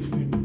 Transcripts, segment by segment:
자,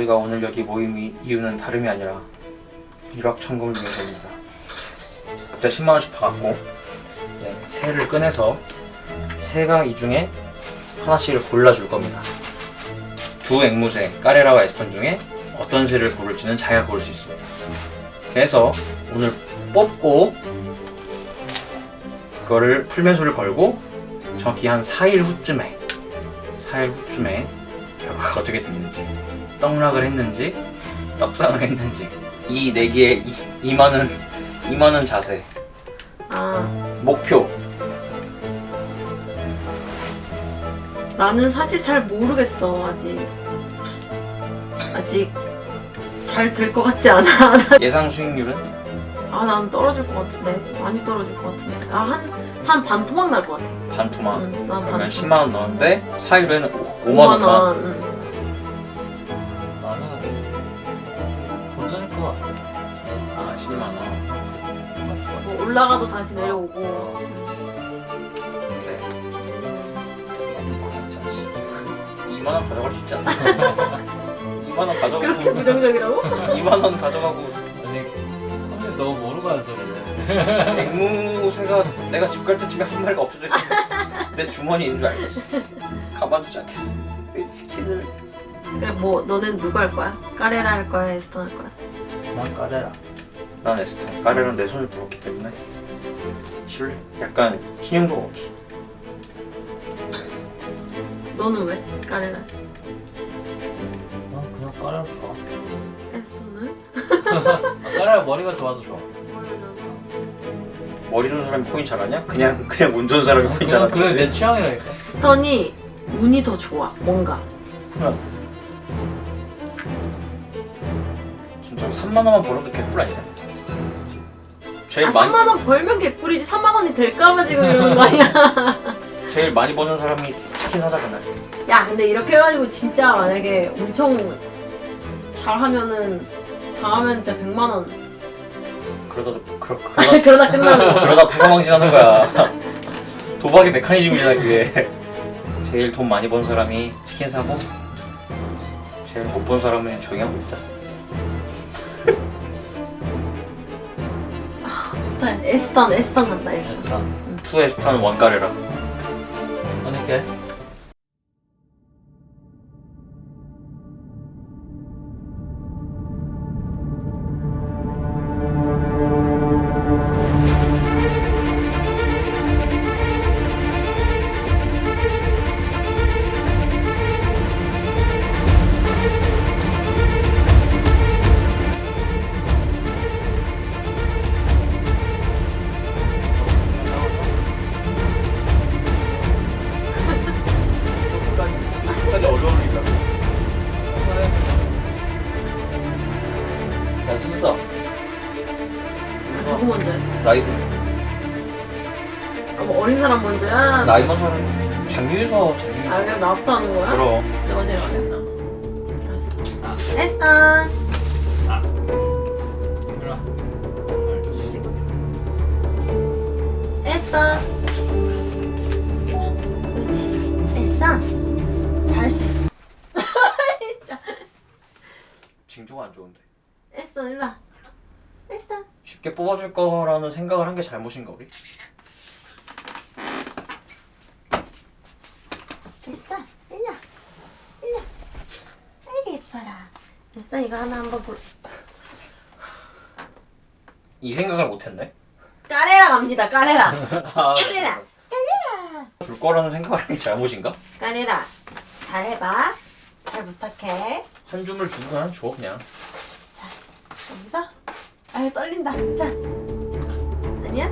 저희가 오늘 여기 모임 이- 이유는 다름이 아니라 일확천금 위해서입니다. 각자 10만 원씩 받았고 이제 새를 꺼내서 새가 이 중에 하나씩을 골라줄 겁니다. 두 앵무새 까레라와 에스턴 중에 어떤 새를 고를지는 자기가 고를 수 있습니다. 그래서 오늘 뽑고 그거를 풀면소를 걸고 정확히 한 4일 후쯤에 4일 후쯤에 결과가 어떻게 됐는지 떡락을 했는지 떡상을 했는지. 이 내기의 2만원 2만원 자세. 아. 목표. 나는 사실 잘 모르겠어 아직. 아직 잘 될 것 같지 않아. 예상 수익률은? 아 난 떨어질 것 같은데. 많이 떨어질 것 같은데. 아한한 반 토막 날 것 같아. 반 토막. 응, 난 그러면 반 10만 원 넣었는데 4일 후에는 5만 5만 원? 원 응. 같아. 아 10만 원 뭐 올라가도 다시 내려오고 그래 2만 원 가져갈 수 있지 않나 2만 원 그렇게 가져가고 부정적이라고? 2만 원 가져가고 아니, 선생님 너무 모르고 하는 소리를. 앵무새가 내가 집 갈 때쯤에 한 마리가 없어져 있으면 내 주머니에 있는 줄 알겠어 가만두지 않겠어 내 치킨을 그래 뭐 너는 누구 할 거야? 까레라 할 거야? 에스턴 할 거야? 난 까레라 난 에스턴 까레라는 내 손을 불었기 때문에 실례 약간 신용도가 없어 너는 왜? 까레라 난 그냥 까라 좋아. 에스턴은? 아, 까라 머리가 좋아서 좋아. 머리 좋은 사람이 코인 잘하냐? 그냥 그냥 운 좋은 사람이 코인 그냥 잘하는 그래 거지 내 취향이라니까. 에스턴이 운이 더 좋아 뭔가 진짜 3만 원만 벌어도 개뿔 아니야? 제일 아 많이 3만 원 벌면 개꿀이지 3만 원이 될까봐 지금 이러는 거 아니야 제일 많이 버는 사람이 치킨 사자 그날 야 근데 이렇게 해가지고 진짜 만약에 엄청 잘하면은 다음엔 진짜 100만 원 그러다 그러, 그러다 그러다 끝나는 거 그러다 패가망신하는 거야. 도박의 메커니즘이잖아 그게. 제일 돈 많이 번 사람이 치킨 사고 제일 못 번 사람은 조용히 하고 있다. 에스턴 에스턴 간다 에스턴 에스탄. 투 에스탄 원가래라. 아니게. 나이 아, 뭐 어린 사람 먼저야? 나이 많은 사람 장유유서 장유유서. 아 그냥 나부터 하는 거야? 그럼 내가 제일 어렵나? 알았어 에스 뽑아줄 거라는 생각을 한 게 잘못인가 우리? 됐어. 일로. 일로. 아이고 예뻐라. 됐어. 이거 하나 한번 볼. 이 생각을 못했네. 까레라 갑니다. 까레라. 아, 까레라. 까레라. 줄 거라는 생각을 한 게 잘못인가? 까레라. 잘해봐. 잘 부탁해. 한 줌을 주고 그냥 줘 그냥. 여기서. 아유 떨린다. 자. 아니야?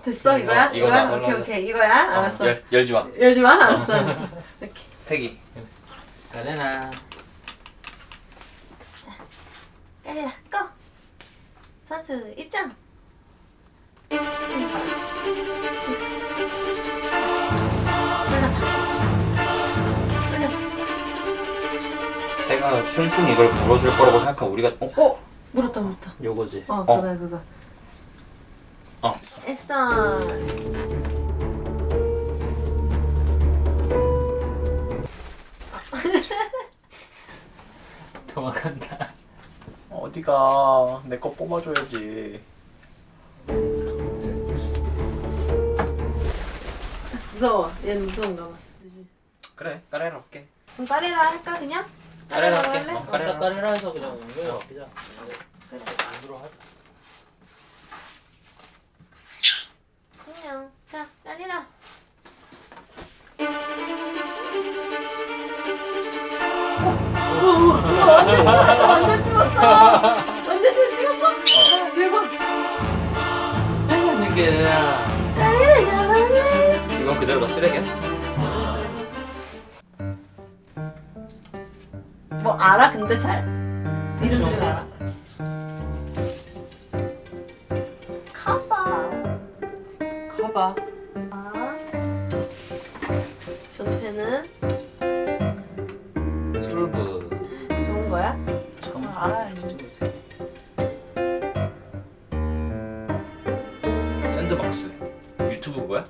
어 됐어. 됐어 이거야? 어, 이거야? 이거다. 오케이 오케이 이거야? 알았어. 어, 열, 열지 마. 열지 마. 알았어. 이렇게. 태기. 가네나. 까리라 꺼. 선수 입장. 새가 순순히 이걸 물어줄 거라고 생각한 우리가 어? 어 물었다 물었다. 요거지. 어, 어. 그거 그거. 어. 에스턴. 도망간다. 어디가 내 거 뽑아줘야지. 무서워. 얘는 무서운가 봐. 그래 까레라 할게. 그럼 까리라 할까 그냥? 할게. 할래? 어, 까레라. 까리라 해서 그냥. 그냥. 그래. 안으로 하 자. 안녕. 자 까리라. 완전 찍었어. 완전 좀 찍었어. 아, 대박. 이게 까리라 잘하네. 이건 그대로 다 쓰레기야. 뭐 알아 근데 잘? 이름들을 알아. 봐. 아. 전태는 솔브. 좋은 거야? 어, 알아야지. 샌드박스. 유튜브 그거야?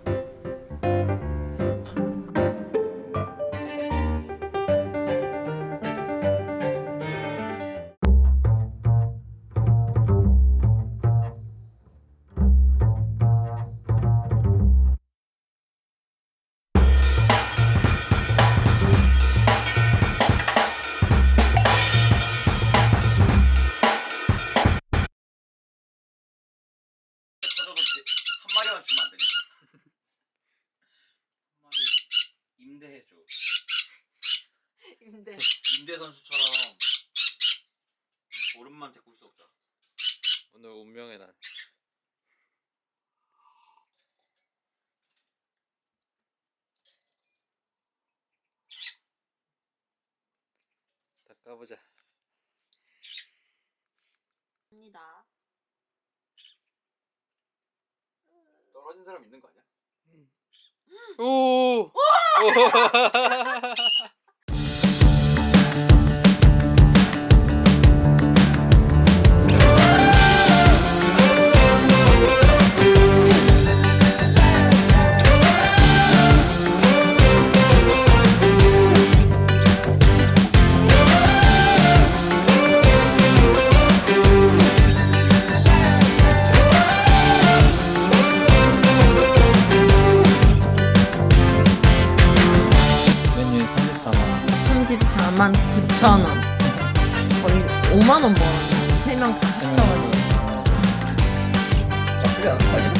근데 임대 선수처럼 오름만 데리고 있어 없자. 오늘 운명의 날. 닦아보자. 합니다. 떨어진 사람 있는 거 아니야? 오! 메 34만 9천 원. 거의 5만 원 벌었네. 세명 다 합쳐가지고. 나쁘지 않은 거 아니야?